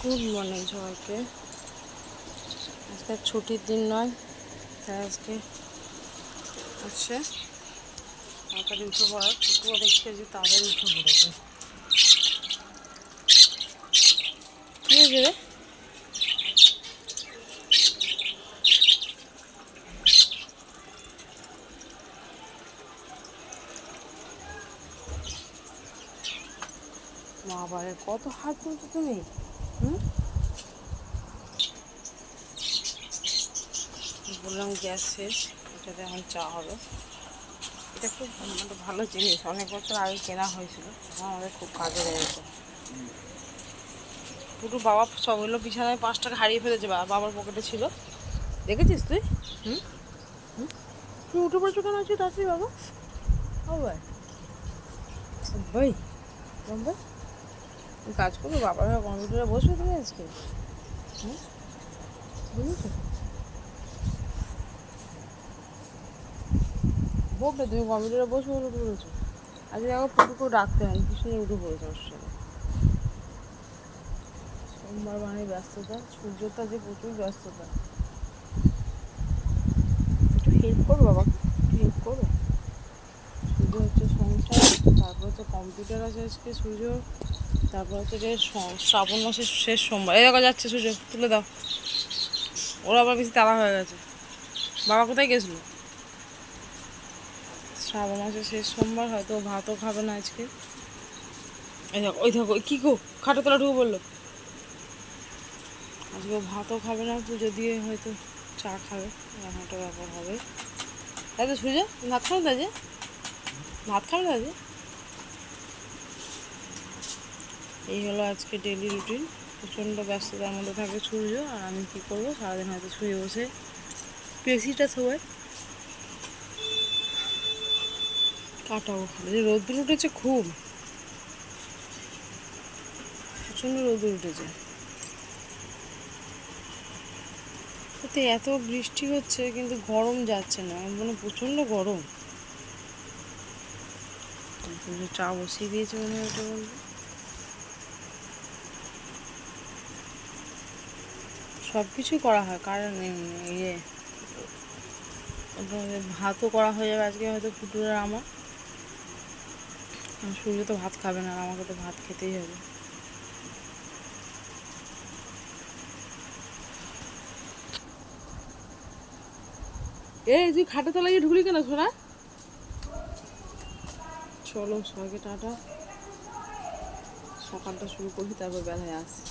Good morning সবাইকে আজকে ছুটির দিন নয়, তাই আজকে হচ্ছে তাড়াতাড়ি উঠে পড়ার টুকুও দেখছে যে তাড়াতাড়ি উঠে পড়েছে কী হয়েছে রে? কত হাত তুলছো তুমি? বললাম গ্যাস শেষ, এটাতে এখন চা হবে। এটা খুব মানে ভালো জিনিস, অনেক বছর আগে কেনা হয়েছিল তখন আমাদের খুব কাজে লেগেছে। পুরো বাবা সবগুলো বিছানায় পাঁচ টাকা হারিয়ে ফেলেছে বাবার পকেটে ছিল। দেখেছিস তুই? হুম? তুই উঠে পড়েছো কেন আছিস তাড়াতাড়ি বাবা? ও ভাই। ভাই ভাই। কাজ করবে, বাবার হয়ে কম্পিউটারে বসবে তুমি আজকে? বুঝেছ? তুমি কম্পিউটারে বসবে বলে উঠে পড়েছো। আজকে দেখো ফুটু করে রাখতে হয় পিছনে উঠে পড়েছে ওর সাথে? সোমবার মানে ব্যস্ততা, সূর্যটা যে প্রচুর ব্যস্ততা। একটু হেল্প করো বাবা, একটু হেল্প করো। সূর্য হচ্ছে সংসার, তারপর হচ্ছে কম্পিউটার আছে আজকে, সূর্য। তারপর হচ্ছে যে শ্রাবণ মাসের শেষ সোমবার। এই দেখো, যাচ্ছে সূর্য, তুলে দাও। ওরা আবার বেশি তাড়া হয়ে গেছে। বাবা কোথায় গেছিল? শ্রাবণ মাসের শেষ সোমবার, হয়তো ভাতও খাবে না আজকে। এই দেখো, ওই দেখো কী গো? খাটো তলা ঢুকে বলল। আজকে ভাতও খাবে না, পুজো দিয়ে হয়তো চা খাবে। একটা ব্যাপার হবে। তাই তো সুজা ভাত খাবে না যে? ভাত খাবে না যে? এই হলো আজকে ডেলি রুটিন প্রচণ্ড ব্যস্ততার মধ্যে থাকে সূর্য, আর আমি কী করব? সারাদিন হয়তো শুয়ে বসে। পেশিটা সবাই কাটাবো রোদ্দুর উঠেছে, খুব। প্রচণ্ড রোদ্দুর উঠেছে। সত্যি এত বৃষ্টি হচ্ছে, কিন্তু গরম যাচ্ছে না। মানে প্রচণ্ড গরম। চা বসিয়ে দিয়েছে মনে হয় বলব সব কিছুই করা হয়, কারণ ইয়ে। ভাতও করা হয়ে যাবে, আজকে হয়তো পুটুর আর আমার সূর্য তো ভাত খাবে না, আর আমাকে তো ভাত খেতেই হবে। এই, তুই খাটে তলায় গিয়ে ঢুকলি কেন সোনা? চলো, সবাইকে টাটা। সকালটা শুরু করি, তারপর বেলায় আসছি।